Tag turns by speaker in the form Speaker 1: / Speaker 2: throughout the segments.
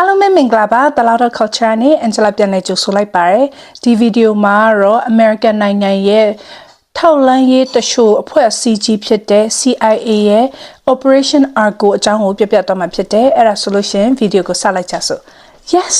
Speaker 1: အားလုံးပဲမင်္ဂလာပါ The Louder Culture နဲ့ Angela ပြန်လည်ကြိုဆိုလိုက်ပါရယ်ဒီဗီဒီယိုမှာတော့ American နိုင်ငံရဲ့ထောက်လန်းရေးတရှို့အဖွဲ့အစည်းကြီးဖြစ်တဲ့ CIA ရဲ့ Operation Argo အကြောင်းကိုပြပြတော့မှာဖြစ်တယ်အဲ့ဒါဆိုလို့ရှရင်ဗီဒီယိုကိုစလိုက်ကြစို့ Yes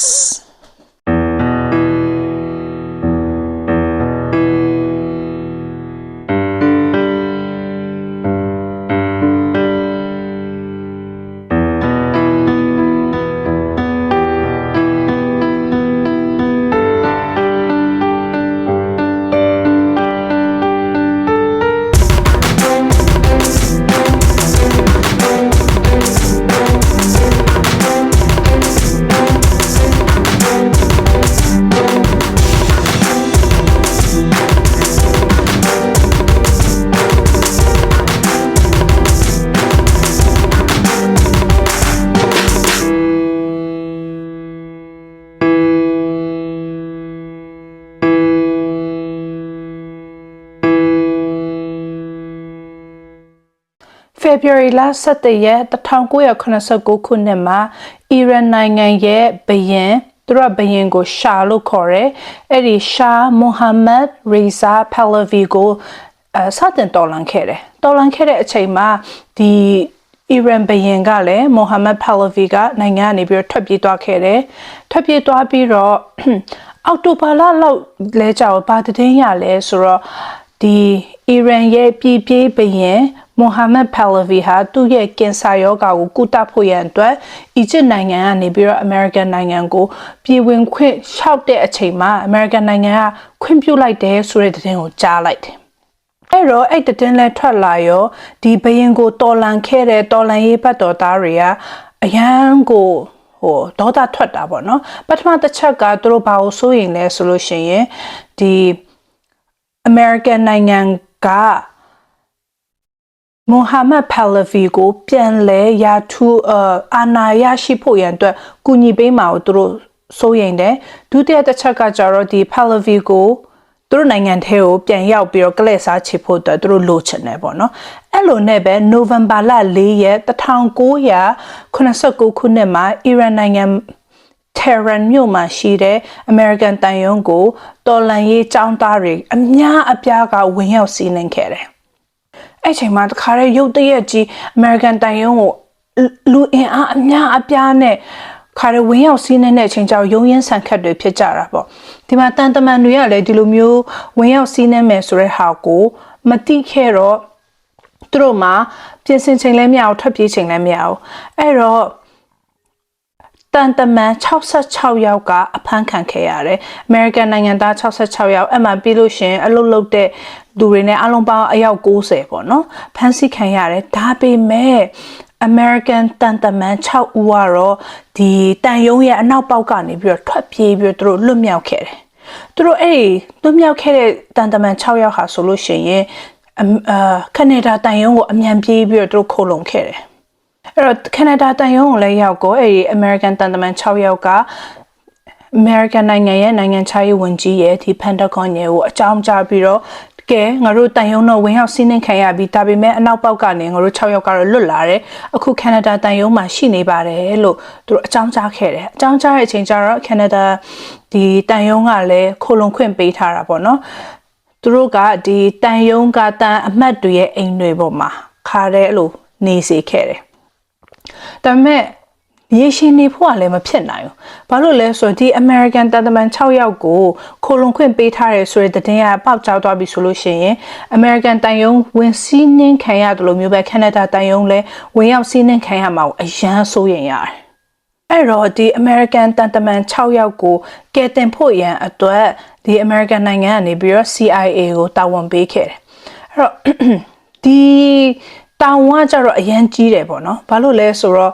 Speaker 1: ဖေဖော်ဝါရီလ17ရက်1989ခုနှစ်မှာအီရန်နိုင်ငံရဲ့ဘရင်သူတို့ကဘရင်ကိုရှာလို့ခေါ်တယ်အဲ့ဒီရှာမိုဟာမက်ရီဇာဖယ်လဗီကိုအဲစတင်တော်လန်ခဲ့တယ်တော်လန်ခဲ့တဲ့အချိန်မှာဒီအီရန်ဘရင်ကလည်းမိုဟာမက်ဖယ်လဗီကနိုင်ငံကနေပြီးတော့ထွက်ပြေးသွားခဲ့တယ်ထွက်ပြေးသွားပြီးတော့အောက်တိုဘာလလောက်လဲကြောက်ဘာတည်င်းရလဲဆိုတော့ဒီအီရန်ရဲ့ပြည်ပြေးဘရင် မိုဟာမက်ဖယ်လဗီဟာသူ့ရဲ့ကင်ဆာရောဂါကိုကုသဖို့ရန်အတွက်အီဂျစ်နိုင်ငံကနေပြီးတော့အမေရိကန်နိုင်ငံကိုပြည်ဝင်ခွင့်လျှောက်တဲ့အချိန်မှာအမေရိကန်နိုင်ငံကခွင့်ပြုလိုက်တယ်ဆိုတဲ့သတင်းကိုကြားလိုက်တယ်။အဲ့တော့အဲ့တည်င်းလဲထွက်လာရောဒီဘရင်ကိုတော်လန်ခဲ့တဲ့တော်လန်ရေးဘတ်တော်သားတွေကအရန်ကိုဟိုဒေါသထွက်တာပေါ့နော်ပထမတစ်ချက်ကသူတို့ဘာလို့စိုးရင်လဲဆိုလို့ရှိရင်ဒီ American နိုင်ငံက မိုဟာမက်ဖယ်လဗီကိုပြန်လဲရာထူးအာနာရရှိဖို့ရန်အတွက်ကူညီပေးမှာကိုသူတို့စိုးရိမ်တယ်ဒုတိယတစ်ချက်ကကျတော့ဒီဖယ်လဗီကိုသူတို့နိုင်ငံထဲကိုပြန်ရောက်ပြီးတော့ကလစ်စားချစ်ဖို့အတွက်သူတို့လိုချင်တယ်ပေါ့နော်အဲ့လိုနဲ့ပဲနိုဝင်ဘာလ၄ရက်1989ခုနှစ်မှာအီရန်နိုင်ငံ Tehran မြို့မှာရှိတဲ့ American တန်ယုံကိုတော်လန်ရေးចောင်းသားတွေအများအပြားကဝင်ရောက်စီးနှင်ခဲ့တယ်။ အဲ့ချိန်မှာတခါတည်းရုတ်တရက်ကြီး American တန်ယုံကိုလူအင်အားအများအပြားနဲ့ခါရဝင်းရောက်စီးနေတဲ့အချိန်ကျတော့ရုံရင်းဆန်ခတ်တွေဖြစ်ကြတာပေါ့ဒီမှာတန်တမန်တွေကလည်းဒီလိုမျိုးဝင်းရောက်စီးနေမယ်ဆိုတဲ့ဟာကိုမတိခဲ့တော့သူတို့မှာပြင်ဆင်ချိန်လည်းမရအောင်ထွက်ပြေးချိန်လည်းမရအောင်အဲ့တော့ တန်တမန်66ယောက်ကအဖမ်းခံခဲ့ရတယ်။ American နိုင်ငံသား66ယောက်အမှပြီးလို့ရှင်အလုတ်လုတ်တဲ့သူတွေနဲ့အလုံးပေါင်းအယောက်90ပေါ့နော်။ဖမ်းဆီးခံရတယ်။ဒါပေမဲ့ American တန်တမန်6ဦးကတော့ဒီတန်ယုံရဲ့အနောက်ပေါက်ကနေပြီးတော့ထွက်ပြေးပြီးတော့သူတို့လွတ်မြောက်ခဲ့တယ်။သူတို့အဲ့ဒီလွတ်မြောက်ခဲ့တဲ့တန်တမန်6ယောက်ဟာဆိုလို့ရှိရင်အာကနေဒါတန်ယုံကိုအမြန်ပြေးပြီးတော့သူတို့ခိုးလုံခဲ့တယ်။ အဲ့တော့ကနေဒါတန်ယုံကိုလည်းရောက်ကိုအဲ့ဒီ American တန်တမန်6ယောက်က American နိုင်ငံရဲ့နိုင်ငံခြားရေးဝန်ကြီးရဲ့ဒီ Pentagon ရဲ့ကိုအကြောင်းကြားပြီးတော့ကဲငါတို့တန်ယုံတော့ဝင်ရောက်စီးနှင်းခံရပြီးဒါပေမဲ့အနောက်ပေါက်ကနေငါတို့6ယောက်ကတော့လွတ်လာတယ်အခုကနေဒါတန်ယုံမှာရှိနေပါတယ်လို့သူတို့အကြောင်းကြားခဲ့တယ်အကြောင်းကြားတဲ့အချိန်ကျတော့ကနေဒါဒီတန်ယုံကလည်းခိုလုံခွင့်ပေးထားတာပေါ့နော်သူတို့ကဒီတန်ယုံကတန်အမတ်တွေရဲ့အိမ်တွေပေါ်မှာခါတဲ့လို့နေစေခဲ့တယ် ဒါပေမဲ့ရေရှင်နေဖို့ကလည်းမဖြစ်နိုင်ဘူး။ဘာလို့လဲဆိုတော့ဒီ American တန်တမန်6ယောက်ကိုခိုလုံခွင့်ပေးထားတယ်ဆိုတဲ့တဲ့င်းကပေါက်ကြားသွားပြီဆိုလို့ရှိရင် American တန်ယုံဝင်စီးနှင်းခံရတယ်လို့မျိုးပဲ Canada တန်ယုံလည်းဝင်ရောက်စီးနှင်းခံရမှာကိုအရန်စိုးရင်ရတယ်။အဲ့တော့ဒီ American တန်တမန်6ယောက်ကိုကယ်တင်ဖို့ရန်အတွက်ဒီ American နိုင်ငံကနေပြီးတော့ CIA ကိုတာဝန်ပေးခဲ့တယ်။အဲ့တော့ဒီ တောင်ဝါကြတော့အရန်ကြီးတယ်ပေါ့နော်ဘာလို့လဲဆိုတော့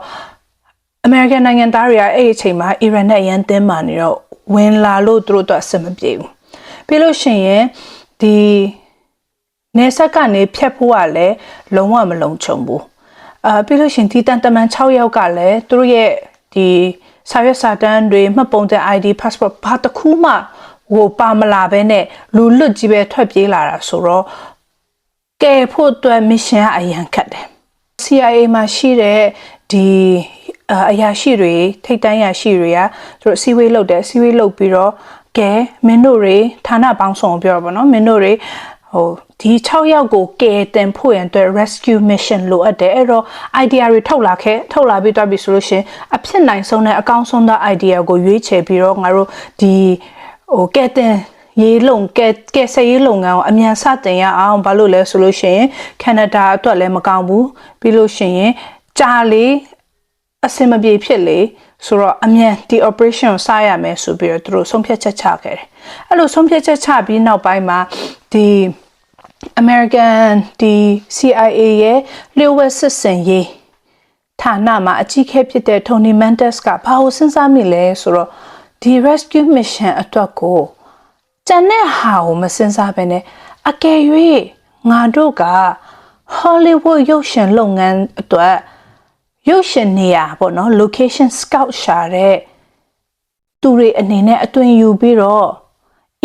Speaker 1: အမေရိကန်နိုင်ငံသားတွေကအဲ့ဒီအချိန်မှာအီရန်နဲ့အရန်တင်းမာနေတော့ဝင်လာလို့သူတို့တော့အဆင်မပြေဘူးပြီးလို့ရှိရင်ဒီနေဆက်ကနေဖြတ်ဖို့ကလည်းလုံးဝမလုံခြုံဘူးအာပြီးလို့ရှိရင်ဒီတန်တမန်6ယောက်ကလည်းသူတို့ရဲ့ဒီစာရွက်စာတမ်းတွေမှတ်ပုံတင် ID passport ဘာတစ်ခုမှဟိုပါမလာဘဲနဲ့လူလွတ်ကြီးပဲထွက်ပြေးလာတာဆိုတော့ ကယ်ဖို့အတွက် mission ကအရန်ခတ်တယ် CIA မှာရှိတဲ့ဒီအအရာရှိတွေထိတ်တန်းအရာရှိတွေကသူတို့စီဝေးလုပ်တယ်စီဝေးလုပ်ပြီးတော့ကဲမင်းတို့တွေဌာနပေါင်းစုံကိုပြောတာပေါ့နော်မင်းတို့တွေဟိုဒီ6ယောက်ကိုကယ်တင်ဖို့ရန်အတွက် rescue mission လိုအပ်တယ်အဲ့တော့ idea တွေထုတ်လာခဲ့ထုတ်လာပြီးတော့ပြီဆိုလို့ရှရင်အဖြစ်နိုင်ဆုံးနဲ့အကောင်းဆုံးသော idea ကိုရွေးချယ်ပြီးတော့ငါတို့ဒီဟိုကယ်တင် ရေးလုံကဲကဲဆယ်ရေးလုပ်ငန်းကိုအမြန်စတင်ရအောင်ဘာလို့လဲဆိုလို့ရှိရင်ကနေဒါအတွက်လည်းမကောင်းဘူးပြီးလို့ရှိရင်ကြာလေအဆင်မပြေဖြစ်လေဆိုတော့အမြန်ဒီ operation ကိုစရမယ်ဆိုပြီးတော့သူတို့ဆုံးဖြတ်ချက်ချခဲ့တယ်အဲ့လိုဆုံးဖြတ်ချက်ချပြီးနောက်ပိုင်းမှာဒီ American ဒီ CIA ရဲ့လျှို့ဝှက်စစ်စင်ရေးဌာနမှာအကြီးအကဲဖြစ်တဲ့ Tony Mendes ကဘာလို့စဉ်းစားမိလဲဆိုတော့ဒီ rescue mission အတွက်ကို ကျန်တဲ့ဟာကိုမစဉ်းစားဘဲနဲ့အကယ်၍ငါတို့က Hollywood ရုပ်ရှင်လုပ်ငန်းအတွက်ရုပ်ရှင်နေရာပေါ့နော် location scout ရှာတဲ့သူတွေအနေနဲ့အသွင်ယူပြီးတော့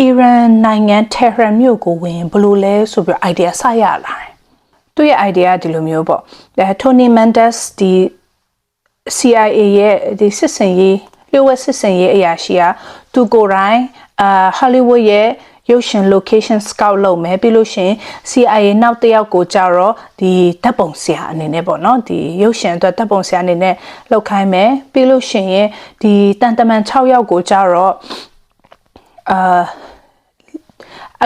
Speaker 1: အီရန်နိုင်ငံ tehran မြို့ကိုဝင်ဘယ်လိုလဲဆိုပြီး idea စရလာတယ်သူရဲ့ idea ကဒီလိုမျိုးပေါ့အဲ Tony Mendes ဒီ CIA ရဲ့ဒီစစ်စင်ရေးလျှို့ဝှက်စစ်စင်ရေးအရာရှိကသူကိုယ်တိုင် အာ Hollywood ရဲ့ရုပ်ရှင် location scout လုပ်မယ်ပြီးလို့ရှရင် CIA နောက်တစ်ယောက်ကိုကြတော့ဒီဓာတ်ပုံဆရာအနေနဲ့ပေါ့နော်ဒီရုပ်ရှင်အတွက်ဓာတ်ပုံဆရာအနေနဲ့လောက်ခိုင်းမယ်ပြီးလို့ရှရင်ဒီတန်တမန်6ယောက်ကိုကြတော့အာ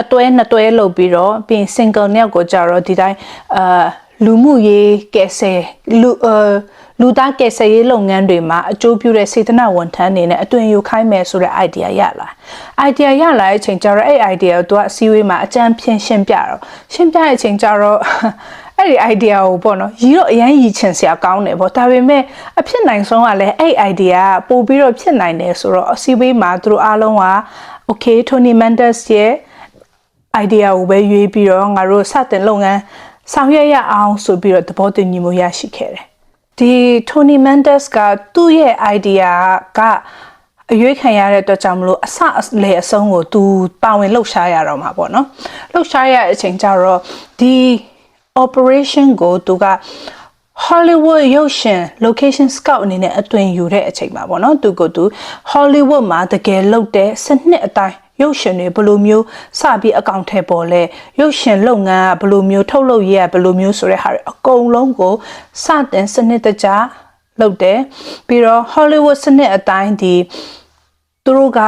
Speaker 1: အတွဲနှစ်တွဲလုပ်ပြီးတော့ပြီးရင် single နှစ်ယောက်ကိုကြတော့ဒီတိုင်းအာ လူမှုရေးကယ်ဆယ်လူအာလူသားကယ်ဆယ်ရေးလုပ်ငန်းတွေမှာအကျိုးပြုတဲ့စေတနာဝန်ထမ်းတွေနဲ့အသွင်ယူခိုင်းမယ်ဆိုတဲ့ idea ရလာ idea ရလာတဲ့အချိန်ကျတော့အဲ့ idea ကိုသူကအစည်းအဝေးမှာအကြံဖြင့်ရှင်းပြတော့ရှင်းပြတဲ့အချိန်ကျတော့အဲ့ဒီ idea ကိုပေါ့နော်ရီတော့အရင်ရီချင်စရာကောင်းတယ်ပေါ့ဒါပေမဲ့အဖြစ်နိုင်ဆုံးကလည်းအဲ့ idea ကပို့ပြီးတော့ဖြစ်နိုင်တယ်ဆိုတော့အစည်းအဝေးမှာသူတို့အားလုံးက okay Tony Mendes ရဲ့ idea ကိုပဲရွေးပြီးတော့ငါတို့စတင်လုပ်ငန်း ဆောင်ရွက်ရအောင်ဆိုပြီးတော့သဘောတူညီမှုရရှိခဲ့တယ်ဒီ Tony Mendes ကသူ့ရဲ့ idea ကအရွေးခံရတဲ့အတွက်ကြောင့်မလို့အစအလေအဆုံးကိုသူပါဝင်လှုပ်ရှားရတော့မှာပေါ့နော်လှုပ်ရှားရတဲ့အချိန်ကျတော့ဒီ operation ကိုသူက Hollywood ရုပ်ရှင် location scout အနေနဲ့အသွင်ယူတဲ့အချိန်မှာပေါ့နော်သူကသူ Hollywood မှာတကယ်လုပ်တဲ့စနစ်အတိုင်း ရုပ်ရှင်တွေဘယ်လိုမျိုးစပြီးအကောင့်ထဲပေါ်လဲရုပ်ရှင်လုပ်ငန်းကဘယ်လိုမျိုး ထုတ်လုပ်ရဘယ်လိုမျိုးဆိုတဲ့ဟာတွေအကုန်လုံးကိုစတင်စနစ်တကျလုပ်တယ်ပြီးတော့ Hollywood စနစ်အတိုင်းဒီသူတို့က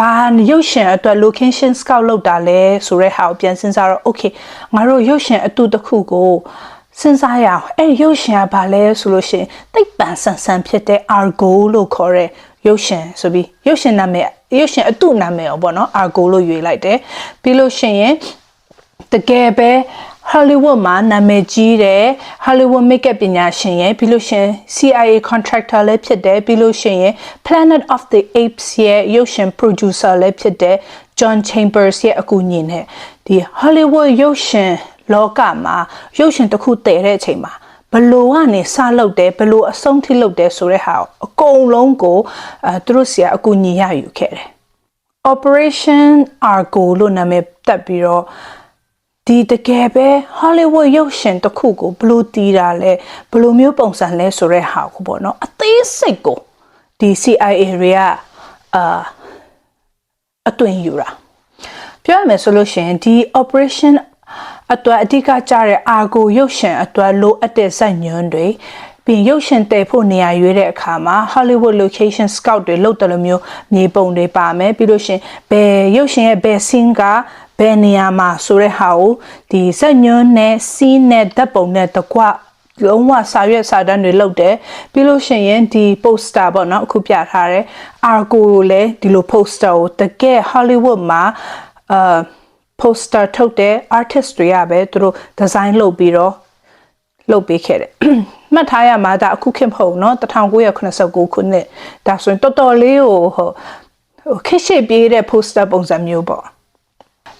Speaker 1: ဘာရုပ်ရှင်အတွက် location scout လုပ်တာလဲဆိုတဲ့ဟာကိုပြန်စဉ်းစားတော့ okay ငါတို့ရုပ်ရှင်အတူတစ်ခုကိုစဉ်းစားရအောင်အဲ့ရုပ်ရှင်ကဘာလဲဆိုလို့ရှိရင်တိတ်ပန်ဆန်ဆန်ဖြစ်တဲ့ Argo လို့ခေါ်တဲ့ ရုပ်ရှင်ဆိုပြီးရုပ်ရှင်နာမည်ရုပ်ရှင်အတုနာမည်ရောပေါ့နော် Argo လို့ရွေးလိုက်တယ်ပြီးလို့ရှိရင်တကယ်ပဲ Hollywood မှာနာမည်ကြီးတဲ့ Hollywood makeup ပညာရှင်ရဲ့ပြီးလို့ရှင် CIA contractor လည်းဖြစ်တယ်ပြီးလို့ရှင်ရဲ့ Planet of the Apes ရဲ့ရုပ်ရှင် producer လည်းဖြစ်တဲ့ John Chambers ရဲ့အကူအညီနဲ့ဒီ Hollywood ရုပ်ရှင်လောကမှာရုပ်ရှင်တစ်ခုတည်တဲ့အချိန်မှာ ဘလို့ကနေစလုပ်တယ်ဘလို့အဆုံးထိလုပ်တယ်ဆိုတဲ့ဟာအကုန်လုံးကိုအဲသူတို့ဆရာအကူအညီရယူခဲ့တယ် Operation Argo လို့နာမည်တက်ပြီးတော့ဒီတကယ်ပဲ Hollywood ရုပ်ရှင်တစ်ခုကိုဘလို့တီးတာလဲဘလို့မျိုးပုံစံလဲဆိုတဲ့ဟာကိုပေါ့နော်အသေးစိတ်ကိုဒီ CIA တွေကအာအသွင်ယူတာပြောရမယ်ဆိုလို့ရှိရင်ဒီ operation အတွက်အဓိကကျတဲ့အာကိုရုပ်ရှင်အတွက်လိုအပ်တဲ့ဇာတ်ညွှန်းတွေပြီးရုပ်ရှင်တည်ဖို့နေရာရွေးတဲ့အခါမှာ Hollywood location scout တွေလုပ်တယ်လို့မျိုးမြေပုံတွေပါမယ်ပြီးလို့ရှင်ဘယ်ရုပ်ရှင်ရဲ့ဘယ် scene ကဘယ်နေရာမှာဆိုတဲ့ဟာကိုဒီဇာတ်ညွှန်းနဲ့ scene နဲ့ဓာတ်ပုံနဲ့တကွလုံးဝစာရွက်စာတမ်းတွေလုပ်တယ်ပြီးလို့ရှိရင်ဒီ poster ပေါ့နော်အခုပြထားတယ် Argo ကိုလည်းဒီလို poster ကိုတကယ် Hollywood မှာအာ poster ထုတ်တဲ့ artist တွေကပဲသူတို့ design လုပ်ပြီးတော့လုပ်ပေးခဲ့တယ်မှတ်ထားရမှာဒါအခုခေတ်မဟုတ်เนาะ1989ခုနှစ်ဒါဆိုရင်တော်တော်လေးကိုဟိုခက်ရှိပြေးတဲ့ poster ပုံစံမျိုးပေါ့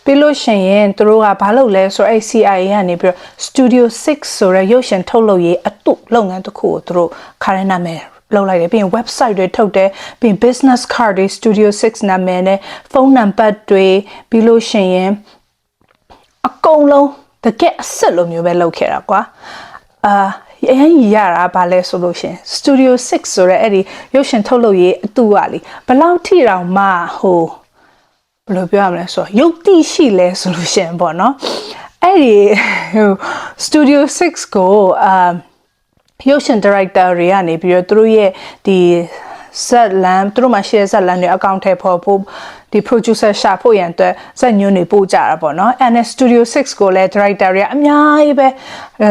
Speaker 1: ပြီးလို့ရှိရင်သူတို့ကဘာလုပ်လဲဆိုတော့ CIA ကနေပြီးတော့ Studio 6ဆိုတဲ့ရုပ်ရှင်ထုတ်လုပ်ရေးအတုလုပ်ငန်းတစ်ခုကိုသူတို့ခါရနာမယ် လောက်လိုက်တယ်ပြီးရင် website တွေထုတ်တယ်ပြီးရင် business card တွေ Studio 6နာမည်နဲ့ဖုန်းနံပါတ်တွေပြီးလို့ရှိရင်အကုန်လုံးတကယ်အစ်စ်လိုမျိုးပဲလုပ်ခဲ့တာကွာအာအရင်ရတာဗာလဲဆိုလို့ရှင် Studio 6ဆိုတဲ့အဲ့ဒီရုပ်ရှင်ထုတ်လုပ်ရေးအတူကလေဘယ်လောက်ထိတောင်မှဟိုဘယ်လိုပြောရမလဲဆိုတော့ရုပ်တိရှိလဲဆိုလို့ရှင်ပေါ့နော်အဲ့ဒီဟို Studio 6ကိုအာ ရုပ်ရှင်ဒါရိုက်တာတွေကနေပြီးတော့သူတို့ရဲ့ဒီဇက်လန်သူတို့မှာရှိတဲ့ဇက်လန်တွေအကောင့်ထဲပေါ်ဖို့ဒီ producer ရှာဖို့ရန်အတွက်ဇက်ညွန်းတွေပို့ကြတာပေါ့နော် and studio 6ကိုလည်း director တွေကအများကြီးပဲအဲ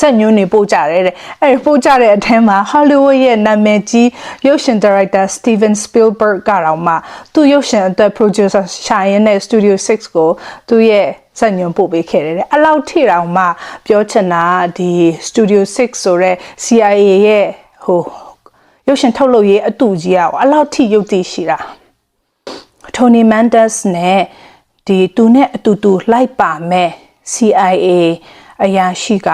Speaker 1: ဆက်ညွန်းနေပို့ကြတယ်တဲ့အဲ့ဒီပို့ကြတဲ့အထက်မှာ Hollywood ရဲ့နာမည်ကြီးရုပ်ရှင် director Steven Spielberg ကတော့မှသူ့ရုပ်ရှင်အတွက် producer ရှာရင်းနဲ့ Studio 6ကိုသူ့ရဲ့စက်ညွန်ပို့ပေးခဲ့တယ်တဲ့အလောက်ထိတောင်မှပြောချင်တာဒီ Studio 6ဆိုတဲ့ CIA ရဲ့ဟိုရုပ်ရှင်ထုတ်လုပ်ရေးအတူကြီးอ่ะအလောက်ထိရုပ်တည်ရှိတာ Tony Mendes နဲ့ဒီသူနဲ့အတူတူလိုက်ပါမဲ့ CIA အရာရှိက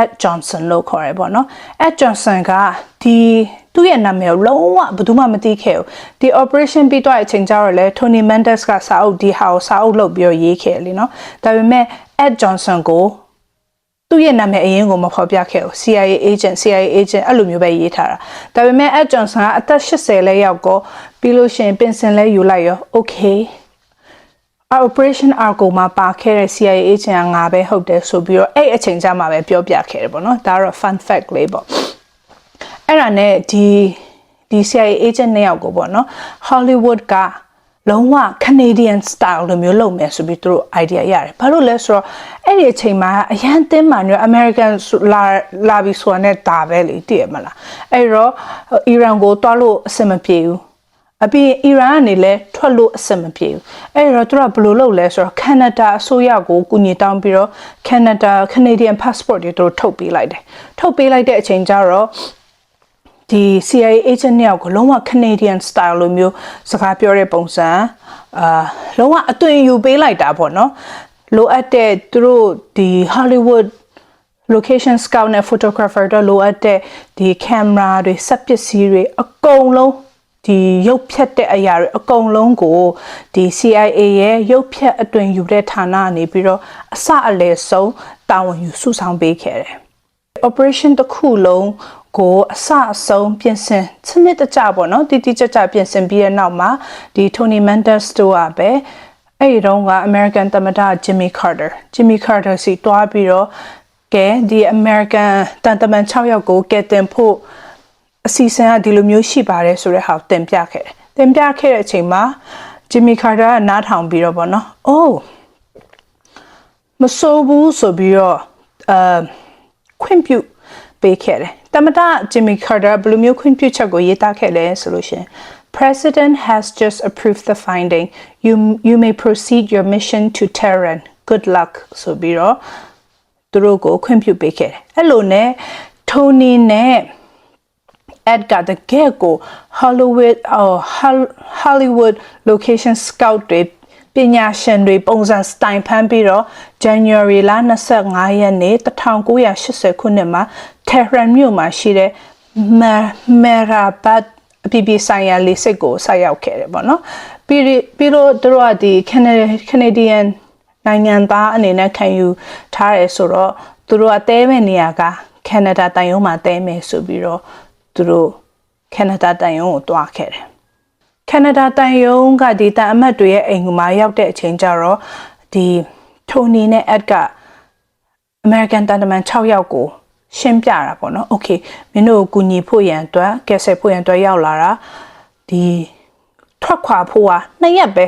Speaker 1: Ed Johnson လို့ခေါ်ရပေါ့နော် Ed Johnson ကဒီသူ့ရဲ့နာမည်ကိုလုံးဝဘယ်သူမှမသိခဲ့ဘူးဒီ operation ပြီးတော့အချိန်ကျတော့လေ Tony Mendes ကစာအုပ်ဒီဟာကိုစာအုပ်လုပ်ပြီးတော့ရေးခဲ့လေနော်ဒါပေမဲ့ Ed Johnson ကိုသူ့ရဲ့နာမည်အရင်ကမဖော်ပြခဲ့ဘူး CIA agent CIA agent အဲ့လိုမျိုးပဲရေးထားတာဒါပေမဲ့ Ed Johnson ကအသက်80လဲရောက်ကောပြီးလို့ရှိရင်ပင်စင်လဲယူလိုက်ရော okay operation argo မှာပါခဲ့တဲ့ CIA agent ကငါပဲဟုတ်တယ်ဆိုပြီးတော့အဲ့အချိန်ကျမှပဲပြောပြခဲ့တယ်ပေါ့နော်ဒါကတော့ fun fact လေးပေါ့အဲ့ဒါနဲ့ဒီဒီ CIA agent နှစ်ယောက်ကိုပေါ့နော် Hollywood ကလုံးဝ Canadian style လိုမျိုးလုပ်မယ်ဆိုပြီးသူတို့ idea ရတယ်ဘာလို့လဲဆိုတော့အဲ့ဒီအချိန်မှာအရန်တင်းမှန်ရ American လာလာပြီးဆိုတာနဲ့ဒါပဲလေတည်ရမလားအဲ့တော့အီရန်ကိုတွားလို့အဆင်မပြေဘူး အပြင်အီရန်ကနေလည်းထွက်လို့အဆင်မပြေဘူးအဲ့တော့သူကဘယ်လိုလုပ်လဲဆိုတော့ကနေဒါအစိုးရကိုကူညီတောင်းပြီးတော့ကနေဒါ Canadian passport တွေသူတို့ထုတ်ပေးလိုက်တယ်ထုတ်ပေးလိုက်တဲ့အချိန်ကျတော့ဒီ CIA agent နှစ်ယောက်ကိုလုံးဝ Canadian style လိုမျိုးစကားပြောတဲ့ပုံစံအာလုံးဝအသွင်ယူပေးလိုက်တာပေါ့နော်လိုအပ်တဲ့သူတို့ဒီ Hollywood location scout နဲ့ photographer တို့လိုအပ်တဲ့ဒီ camera တွေစက်ပစ္စည်းတွေအကုန်လုံး ဒီရုပ်ဖြတ်တဲ့အရာတွေအကုန်လုံးကိုဒီ CIA ရဲ့ရုပ်ဖြတ်အတွင်ယူတဲ့ဌာနကနေပြီးတော့အစအလယ်ဆုံးတာဝန်ယူစုဆောင်ပေးခဲ့တယ် operation တစ်ခုလုံးကိုအစအဆုံးပြင်ဆင်စနစ်တကျပေါ့နော်တိတိကျကျပြင်ဆင်ပြီးတဲ့နောက်မှာဒီ Tony Mendes တို့ကပဲအဲ့ဒီတော့က American သမ္မတ Jimmy Carter Jimmy Carter စီတွားပြီးတော့ကဲဒီ American တန်တမန်6ယောက်ကိုကဲတင်ဖို့ အစီအစဉ်ကဒီလိုမျိုးရှိပါတယ်ဆိုတဲ့ဟာကိုတင်ပြခဲ့တယ်တင်ပြခဲ့တဲ့အချိန်မှာ Jimmy Carter ကနားထောင်ပြီးတော့ပေါ့နော်အိုးမဆိုးဘူးဆိုပြီးတော့အာခွင့်ပြုပေးခဲ့တယ်တမတာ Jimmy Carter ဘယ်လိုမျိုးခွင့်ပြုချက်ကိုရေးသားခဲ့လဲဆိုလို့ရှင် President has just approved the finding you you may proceed your mission to Tehran good luck ဆိုပြီးတော့သူတို့ကိုခွင့်ပြုပေးခဲ့တယ်အဲ့လိုနဲ့ Tony နဲ့ Ed ကတကယ်ကို Hollywood အော် Hollywood location scout တွေပညာရှင်တွေပုံစံစတိုင်ဖမ်းပြီးတော့ January လ25ရက်နေ့1980ခုနှစ်မှာ Tehran မြို့မှာရှိတဲ့ Mehrabad အပြည်ပြည်ဆိုင်ရာလေဆိပ်ကိုဆိုက်ရောက်ခဲ့တယ်ပေါ့နော်ပြီးပြီးတော့သူတို့ကဒီ Canadian နိုင်ငံသားအနေနဲ့ခံယူထားရဲဆိုတော့သူတို့ကတဲမဲ့နေရာက Canada တိုင်ရုံးမှာတဲမယ်ဆိုပြီးတော့ သူတို့ကနေဒါတန်ယုံကိုတွားခဲ့တယ်ကနေဒါတန်ယုံကဒီတန်အမတ်တွေရဲ့အိမ်ကမှာရောက်တဲ့အချိန်ကျတော့ဒီထိုနီနဲ့အက်ကအမေရိကန်တန်တမန်6ယောက်ကိုရှင်းပြတာပေါ့နော်။ Okay မင်းတို့ကူညီဖို့ရန်အတွက်ကယ်ဆယ်ဖို့ရန်အတွက်ရောက်လာတာဒီထွက်ခွာဖို့က2ရက်ပဲ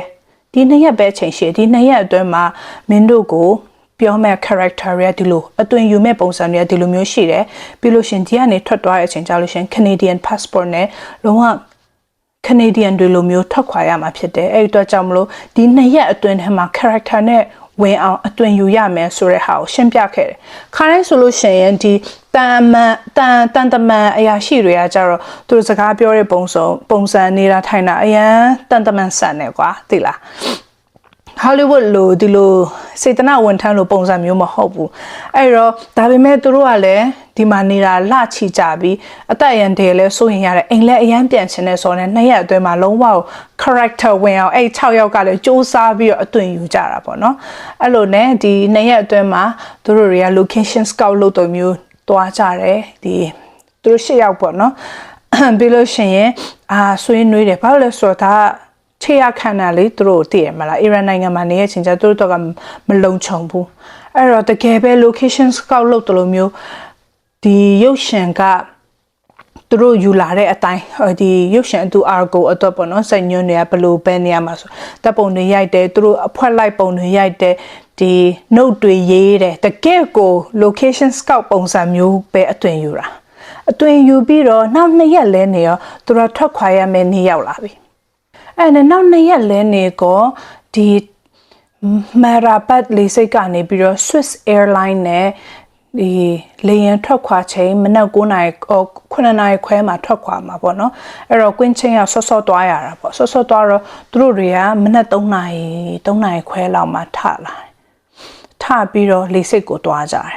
Speaker 1: ဒီ2ရက်ပဲအချိန်ရှိဒီ2ရက်အတွင်းမှာမင်းတို့ကို ပြောမဲ့ character ရဒီလိုအသွင်ယူမဲ့ပုံစံတွေဒီလိုမျိုးရှိတယ်ပြီးလို့ရှင်ဒီကနေထွက်သွားတဲ့အချိန်ကြာလို့ရှင် Canadian passport နဲ့လုံးဝ Canadian တွေလိုမျိုးထွက်ခွာရမှာဖြစ်တယ်အဲ့ဒီတော့ကြောင့်မလို့ဒီနှစ်ရက်အတွင်းထဲမှာ character နဲ့ဝင်အောင်အသွင်ယူရမယ်ဆိုတဲ့ဟာကိုရှင်းပြခဲ့တယ်ခါတိုင်းဆိုလို့ရှိရင်ဒီတန်မန်တန်တန်တမန်အရာရှိတွေကကြတော့သူတို့စကားပြောတဲ့ပုံစံပုံစံနေတာထိုင်တာအရန်တန်တမန်ဆန်တယ်ကွာသိလား ဟောလိဝုဒ်လိုဒီလိုစေတနာဝန်ထမ်းလိုပုံစံမျိုးမဟုတ်ဘူးအဲ့တော့ဒါပေမဲ့သူတို့ကလည်းဒီမှာနေတာလှချီကြပြီးအသက်အရန်တယ်လဲစိုးရင်ရတယ်အိမ်လဲအရန်ပြန်ချင်တဲ့ဆိုတော့နှစ်ရက်အတွင်းမှာလုံးဝ character ဝင်အောင်အဲ့6ယောက်ကလည်းစူးစမ်းပြီးတော့အသွင်ယူကြတာပေါ့နော်အဲ့လိုနဲ့ဒီနှစ်ရက်အတွင်းမှာသူတို့တွေက location scout လုပ်တော်မျိုးသွားကြတယ်ဒီသူတို့ရှစ်ယောက်ပေါ့နော်ပြီးလို့ရှိရင်အာဆွေးနွေးတယ်ဘာလို့လဲဆိုတော့ဒါ ချေရခန္ဓာလေးသူတို့တည်ရမလားအီရန်နိုင်ငံမှာနေရချင်းကျသူတို့တော့ကမလုံခြုံဘူးအဲ့တော့တကယ်ပဲ location scout လုပ်တယ်လို့မျိုးဒီရုပ်ရှင်ကသူတို့ယူလာတဲ့အတိုင်းဒီရုပ်ရှင်အတူ argo အတွက်ပေါ့နော်စက်ညွန်းတွေကဘလို့ပဲနေရမှာဆိုတပ်ပုံတွေရိုက်တယ်သူတို့အဖွက်လိုက်ပုံတွေရိုက်တယ်ဒီ note တွေရေးတယ်တကယ်ကို location scout ပုံစံမျိုးပဲအသွင်ယူတာအသွင်ယူပြီးတော့နောက်နှစ်ရက်လဲနေရောသူတို့ထွက်ခွာရမယ်နေရောက်လာပြီ အဲ့နဲ့နောက်နှစ်ရက်လဲနေကောဒီမာရာပတ်လေးစိတ်ကနေပြီးတော့ Swiss Airline နဲ့ဒီလေယာဉ်ထွက်ခွာချိန်မနက်9:00နာရီ9:00နာရီခွဲမှာထွက်ခွာမှာပေါ့နော်အဲ့တော့ကွင်းချင်းကဆော့ဆော့သွားရတာပေါ့ဆော့ဆော့သွားတော့သူတို့တွေကမနက်3:00နာရီ3:00နာရီခွဲလောက်မှာထလာတယ်ထပြီးတော့လေစိတ်ကိုသွားကြတယ်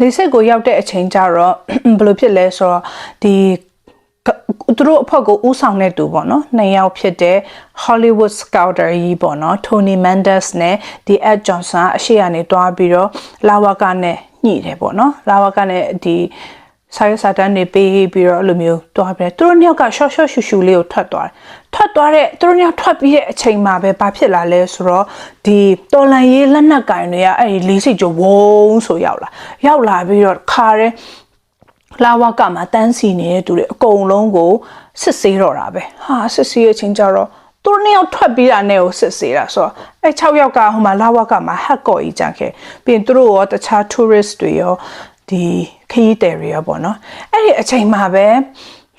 Speaker 1: လေစိတ်ကိုရောက်တဲ့အချိန်ကျတော့ဘယ်လိုဖြစ်လဲဆိုတော့ဒီ သူတို့အဖေကဦးဆောင်တဲ့သူပေါ့နော်နှစ်ယောက်ဖြစ်တဲ့ Hollywood Scouter ကြီးပေါ့နော် Tony Mendes နဲ့ဒီ Ed Johnson အရှိကနေတွားပြီးတော့လာဝကနဲ့ညှိတယ်ပေါ့နော်လာဝကနဲ့ဒီစာရွက်စာတမ်းတွေပေးပြီးတော့အဲ့လိုမျိုးတွားပြီးသူတို့နှစ်ယောက်က short short ရှူရှူလေးကိုထွက်သွားတယ်ထွက်သွားတဲ့သူတို့နှစ်ယောက်ထွက်ပြီးတဲ့အချိန်မှာပဲဘာဖြစ်လာလဲဆိုတော့ဒီတော်လန်ရေးလက်နက်ကင်တွေကအဲ့ဒီလေးစိတ်ကြဝုန်းဆိုရောက်လာရောက်လာပြီးတော့ခါတဲ့ လာဝကမှာတန်းစီနေတဲ့သူတွေအကုန်လုံးကိုစစ်ဆေးတော့တာပဲဟာစစ်ဆေးရဲ့ချင်းကြတော့သူတို့နှစ်ယောက်ထွက်ပြီးတာနဲ့ကိုစစ်ဆေးတာဆိုတော့အဲ6ယောက်ကဟိုမှာလာဝကမှာဟက်ကော်ကြီးကြံခဲ့ပြီးရင်သူတို့ရောတခြား tourist တွေရောဒီခရီးသည်တွေရောပေါ့နော်အဲ့ဒီအချိန်မှာပဲ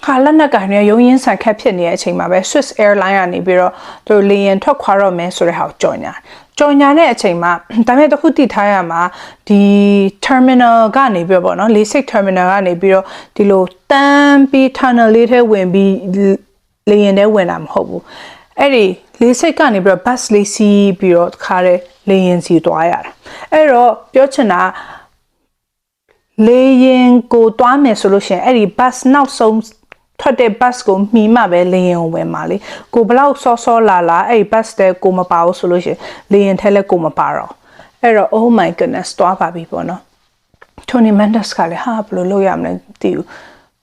Speaker 1: ခါလက်နက်ကင်တွေရုံရင်းဆန်ခက်ဖြစ်နေတဲ့အချိန်မှာပဲ Swiss Airline ကနေပြီးတော့သူတို့လေယာဉ်ထွက်ခွာတော့မယ်ဆိုတဲ့ဟာကိုကြော်ညာ ကြော်ညာတဲ့အချိန်မှာဒါပေမဲ့တခုတည်ထားရမှာဒီ terminal ကနေပြီးတော့ပေါ့နော် LASIK terminal ကနေပြီးတော့ဒီလိုတန်းပြီး tunnel လေးထဲဝင်ပြီးလေယာဉ်ထဲဝင်တာမဟုတ်ဘူးအဲ့ဒီလေးစိတ်ကနေပြီးတော့ bus လေးစီးပြီးတော့ခါတဲ့လေယာဉ်စီသွားရတာအဲ့တော့ပြောချင်တာလေယာဉ်ကိုတွားမယ်ဆိုလို့ရှိရင်အဲ့ဒီ bus နောက်ဆုံး ထွက်တဲ့ bus ကိုမှီမှပဲလေယာဉ်ကိုဝင်มาလေကိုဘလောက်စောစောလာလာအဲ့ဒီ bus တဲ့ကိုမပါဘူးဆိုလို့ရှိရင်လေယာဉ်ထဲလည်းကိုမပါတော့အဲ့တော့ oh my goodness တွားပါပြီပေါ့နော် Tony Mendes ကလည်းဟာဘယ်လိုလုပ်ရမလဲမသိဘူး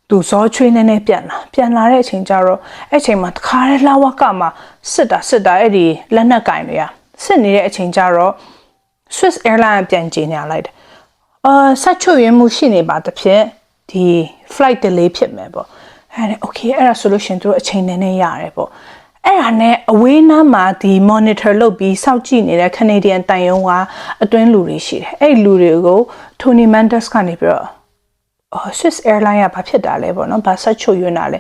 Speaker 1: သူဇောချွေးနေနေပြန်လာပြန်လာတဲ့အချိန်ကျတော့အဲ့ချိန်မှာတခါတည်းလာဝကမှာစစ်တာစစ်တာအဲ့ဒီလက်နက်ကင်တွေကစစ်နေတဲ့အချိန်ကျတော့ Swiss Airline ပြန်ကြေညာလိုက်တယ်အာဆက်ချွေရင်းမှုရှိနေပါတဖြင့်ဒီ flight delay ဖြစ်မယ်ပေါ့ အဲ့ဒါ okay အဲ့ဒါဆိုလို့ရှင်တို့အချိန်နဲ့နဲ့ရတယ်ပေါ့အဲ့ဒါနဲ့အဝေးနားမှာဒီ monitor လုပ်ပြီးစောင့်ကြည့်နေတဲ့ Canadian တန်ယုံကအတွင်းလူတွေရှိတယ်အဲ့လူတွေကို Tony Mendes ကနေပြီးတော့အော် Swiss Airline ကဘာဖြစ်တာလဲပေါ့နော်ဘာဆက်ချွတ်ရွနာလဲ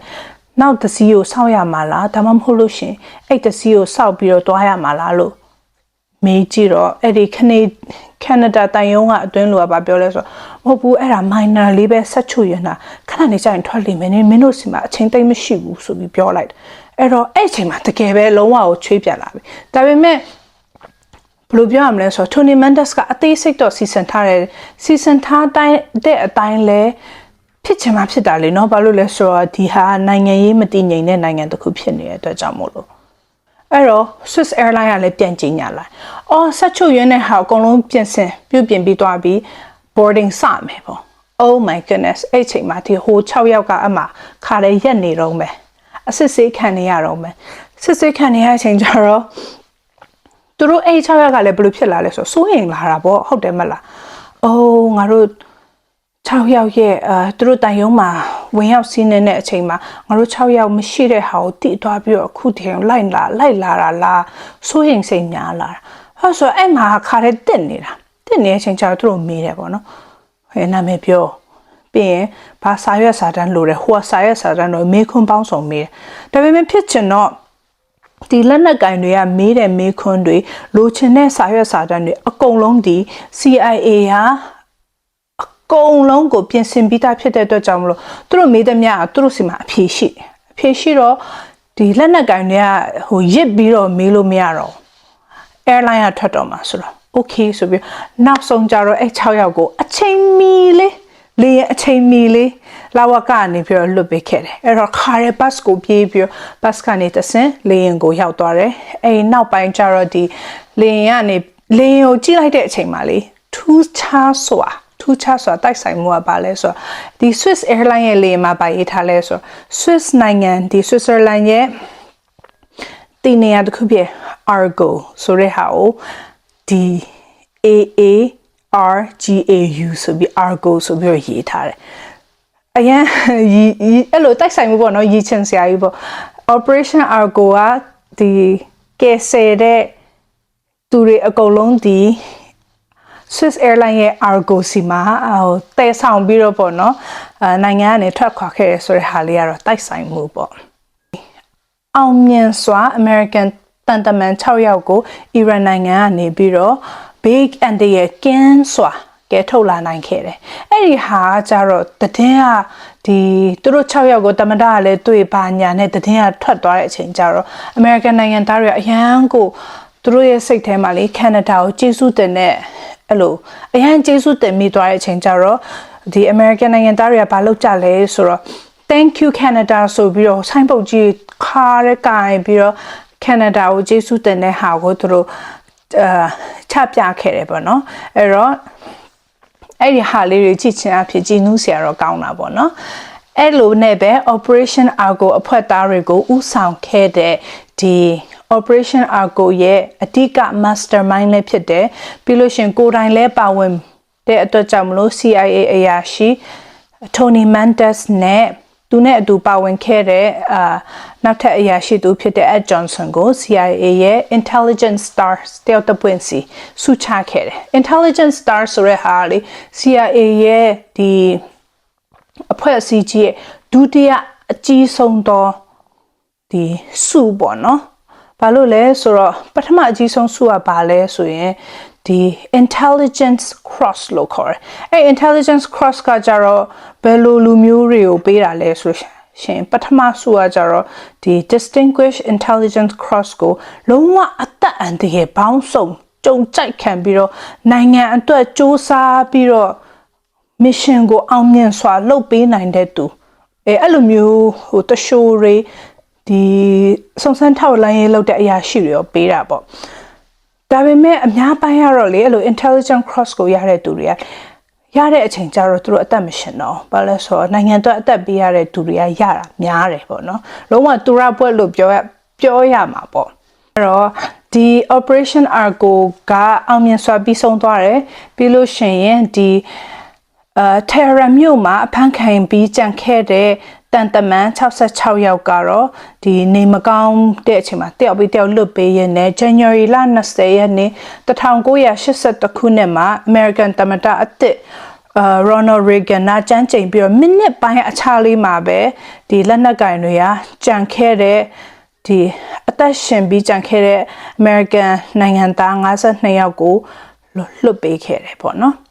Speaker 1: နောက်တစီးကိုစောင့်ရမှာလားဒါမှမဟုတ်လို့ရှင်အဲ့တစီးကိုစောင့်ပြီးတော့တွားရမှာလားလို့ မေးကြည့်တော့အဲ့ဒီကနေကနေဒါတိုင်ယုံကအတွင်းလူကဘာပြောလဲဆိုတော့မဟုတ်ဘူးအဲ့ဒါ minor လေးပဲဆက်ချွတ်ရွနာခဏနေကျရင်ထွက်လိမ့်မယ်နင်မင်းတို့စီမှာအချိန်သိမ့်မရှိဘူးဆိုပြီးပြောလိုက်အဲ့တော့အဲ့အချိန်မှာတကယ်ပဲလုံးဝကိုချွေးပြတ်လာပြီဒါပေမဲ့ဘယ်လိုပြောရမလဲဆိုတော့ Tony Mendes ကအသေးစိတ်တော့စီစဉ်ထားတယ်စီစဉ်ထားတိုင်းတဲ့အတိုင်းလဲဖြစ်ချင်မှဖြစ်တာလေเนาะဘာလို့လဲဆိုတော့ဒီဟာနိုင်ငံရေးမတည်ငြိမ်တဲ့နိုင်ငံတစ်ခုဖြစ်နေတဲ့အတွက်ကြောင့်မို့လို့ အဲ့တော့ Swiss Airline ကလည်းပြန်ကြီးညာလာ။အော်ဆက်ချုပ်ရင်းတဲ့ဟာအကုန်လုံးပြင်ဆင်ပြုပြင်ပြီးသွားပြီး boarding စမယ်ပေါ့။ Oh my goodness အဲ့ချိန်မှာဒီဟို6ယောက်ကအမှခါလေးရက်နေတော့မယ်။အစစ်ဆေးခံနေရတော့မယ်။စစ်ဆေးခံနေရတဲ့အချိန်ကျတော့သူတို့အဲ့6ယောက်ကလည်းဘယ်လိုဖြစ်လာလဲဆိုတော့စိုးရင်လာတာပေါ့ဟုတ်တယ်မလား။အိုးငါတို့ 6ယောက်ရဲ့အဲသူတို့တိုင်ယုံမှာဝင်ရောက်စီးနေတဲ့အချိန်မှာငါတို့6ယောက်မရှိတဲ့ဟာကိုတိသွားပြီးတော့အခုတည်းလိုက်လာလိုက်လာတာလားစိုးရင်စိတ်များလာတာဟောဆိုအဲ့မှာခါတဲ့တက်နေတာတက်နေတဲ့အချိန်ကျတော့သူတို့မေးတယ်ပေါ့နော်ဟဲ့နာမည်ပြောပြီးရင်ဘာစာရွက်စာတမ်းလိုတယ်ဟိုကစာရွက်စာတမ်းတော့မေးခွန်းပေါင်းစုံမေးတယ်ဒါပေမဲ့ဖြစ်ချင်တော့ဒီလက်နက်ကင်တွေကမေးတဲ့မေးခွန်းတွေလိုချင်တဲ့စာရွက်စာတမ်းတွေအကုန်လုံးဒီ CIA ဟာအ ကုန်လုံးကိုပြင်ဆင်ပြီးသားဖြစ်တဲ့အတွက်ကြောင့်မလို့သူတို့မေးသမျှသူတို့စီမှာအဖြေရှိတယ်အဖြေရှိတော့ဒီလက်နက်ကင်တွေကဟိုရစ်ပြီးတော့မေးလို့မရတော့ airline ကထွက်တော့မှာဆိုတော့ okay ဆိုပြီးနောက်ဆုံးကြတော့အဲ့6ယောက်ကိုအချိန်မီလေးလေယာဉ်အချိန်မီလေးလာဝကနေပြီးတော့လွတ်ပေးခဲ့တယ်အဲ့တော့ခါရဲဘတ်ကိုပြေးပြီးဘတ်ကနေတဆင်လေယာဉ်ကိုရောက်သွားတယ်အဲ့နောက်ပိုင်းကျတော့ဒီလေယာဉ်ကနေလေယာဉ်ကိုကြည့်လိုက်တဲ့အချိန်မှာလေထူးခြားစွာ ထထူးခြားစွာတိုက်ဆိုင်မှုကပါလဲဆိုတော့ဒီ Swiss Airline ရဲ့လေယာဉ်မှာပါရေးထားလဲဆိုတော့ Swiss နိုင်ငံဒီ Switzerland ရဲ့တည်နေရာတစ်ခုဖြစ် Argo ဆိုတဲ့ဟာကိုဒီ AA R G A U ဆိုပြီး Argo ဆိုပြီးတော့ရေးထားတယ်အရင်ရီရီအဲ့လိုတိုက်ဆိုင်မှုပေါ့နော်ရီချင်စရာကြီးပေါ့ Operation Argo ကဒီကဲဆယ်တဲ့သူတွေအကုန်လုံးဒီ Swiss Airline ရဲ့ Argo စီမှာဟိုတဲဆောင်ပြီးတော့ပေါ့နော်အဲနိုင်ငံကနေထွက်ခွာခဲ့ရဆိုတဲ့ဟာလေးကတော့တိုက်ဆိုင်မှုပေါ့အောင်မြင်စွာ American တန်တမန်6ယောက်ကို Iran နိုင်ငံကနေပြီးတော့ Big and ရဲ့ကင်းစွာကဲထုတ်လာနိုင်ခဲ့တယ်။အဲ့ဒီဟာကကြတော့တည်င်းကဒီသူတို့6ယောက်ကိုတမန်တော်ကလည်းတွေ့ပါညာနဲ့တည်င်းကထွက်သွားတဲ့အချိန်ကျတော့ American နိုင်ငံသားတွေကအရန်ကိုသူတို့ရဲ့စိတ်ထဲမှာလေ Canada ကိုကျေးဇူးတင်တဲ့ အဲ့လိုအရန်ကျေးဇူးတင်မိသွားတဲ့အချိန်ကျတော့ဒီ American နိုင်ငံသားတွေကဘာလုပ်ကြလဲဆိုတော့ thank you Canada ဆိုပြီးတော့ဆိုင်းပုတ်ကြီးခါရဲကင်ပြီးတော့ Canada ကိုကျေးဇူးတင်တဲ့ဟာကိုသူတို့အာချပြခဲ့တယ်ပေါ့နော်အဲ့တော့အဲ့ဒီဟာလေးတွေကြည့်ချင်အဖြစ်ကြည်နူးစရာတော့ကောင်းတာပေါ့နော်အဲ့လိုနဲ့ပဲ Operation Argo အဖွဲ့သားတွေကိုဥဆောင်ခဲ့တဲ့ဒီ Operation Argo ရဲ့အဓိက mastermind လည်းဖြစ်တယ်ပြီးလို့ရှရင်ကိုယ်တိုင်လည်းပါဝင်တဲ့အတွက်ကြောင့်မလို့ CIA အရာရှိ Tony Mantes နဲ့သူနဲ့အတူပါဝင်ခဲ့တဲ့အာနောက်ထပ်အရာရှိသူဖြစ်တဲ့ Ed Johnson ကို CIA ရဲ့ Intelligence Star တယောက်တစ်ပွင့်စီစုချခဲ့တယ် Intelligence Star ဆိုတဲ့ဟာလေ CIA ရဲ့ဒီအဖွဲ့အစည်းကြီးရဲ့ဒုတိယအကြီးဆုံးသောဒီစုပေါ့နော် ဘာလို့လဲဆိုတော့ပထမအကြီးဆုံးစုကဘာလဲဆိုရင်ဒီ intelligence cross လို့ခေါ်တယ်အဲ intelligence cross ကကြတော့ဘယ်လိုလူမျိုးတွေကိုပေးတာလဲဆိုရှင်ပထမစုကကြတော့ဒီ distinguished intelligence cross ကိုလုံးဝအသက်အန္တရာယ်ဘောင်းဆုံးကြုံကြိုက်ခံပြီးတော့နိုင်ငံအတွက်စ조사ပြီးတော့ mission ကိုအောင်မြင်စွာလုပ်ပေးနိုင်တဲ့သူအဲအဲ့လိုမျိုးဟိုတရှိုးတွေ ဒီစုံစမ်းထောက်လိုင်းရေးလုပ်တဲ့အရာရှိတွေရောပေးတာပေါ့ဒါပေမဲ့အများပိုင်းကတော့လေအဲ့လို intelligent cross ကိုရတဲ့သူတွေကရတဲ့အချိန်ကျတော့သူတို့အသက်မရှင်တော့ဘာလဲဆိုတော့နိုင်ငံအတွက်အသက်ပေးရတဲ့သူတွေကရတာများတယ်ပေါ့နော်လုံးဝသူရပွဲလို့ပြောရပြောရမှာပေါ့အဲ့တော့ဒီ operation argo ကအောင်မြင်စွာပြီးဆုံးသွားတယ်ပြီးလို့ရှိရင်ဒီ အဲထဲရမြို့မှာအဖမ်းခံပြီးကြံခဲ့တဲ့တန်တမန်66ယောက်ကတော့ဒီနေမကောင်းတဲ့အချိန်မှာတယောက်ပြီးတယောက်လွတ်ပေးရနေ January လ20ရက်နေ့1982ခုနှစ်မှာ American သမ္မတအသစ်အာ Ronald Reagan နာကြမ်းကြိမ်ပြီးတော့မိနစ်ပိုင်းအခြားလေးမှာပဲဒီလက်နက်ကင်တွေကကြံခဲ့တဲ့ဒီအသက်ရှင်ပြီးကြံခဲ့တဲ့ American နိုင်ငံသား52ယောက်ကိုလွတ်ပေးခဲ့တယ်ပေါ့နော်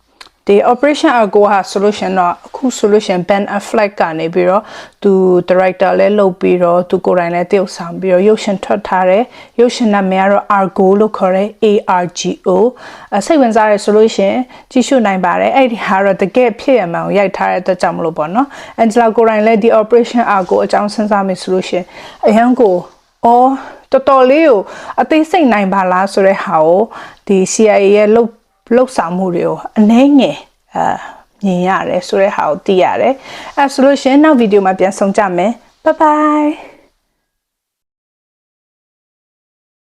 Speaker 1: ဒီ operation argo ဟာ solution တော့အခု solution ben affleck ကနေပြီးတော့သူ director လဲလုပ်ပြီးတော့သူကိုယ်တိုင်လဲတရုပ်ဆောင်ပြီးတော့ရုပ်ရှင်ထွက်ထားတယ်ရုပ်ရှင်နာမည်ကတော့ argo လို့ခေါ်တယ် A R G O အစိတ်ဝင်စားရ solution ကြည့်ရှုနိုင်ပါတယ်အဲ့ဒီဟာတော့တကယ်ဖြစ်ရမှန်ကိုရိုက်ထားတဲ့အတွက်ကြောင့်မလို့ပေါ့နော် Angela ကိုယ်တိုင်လဲဒီ operation argo အကြောင်းစဉ်းစားမိ solution အရန်ကိုအော်တော်တော်လေးကိုအသေးစိတ်နိုင်ပါလားဆိုတဲ့ဟာကိုဒီ CIA ရဲ့လုပ် လှုပ်ဆောင်မှုတွေကိုအနှဲငယ်အာမြင်ရတယ်ဆိုတဲ့ဟာကိုသိရတယ်အဲဆိုလို့ရှိရင်နောက်ဗီဒီယိုမှာပြန်ဆုံကြမယ်ဘိုင်ဘိုင်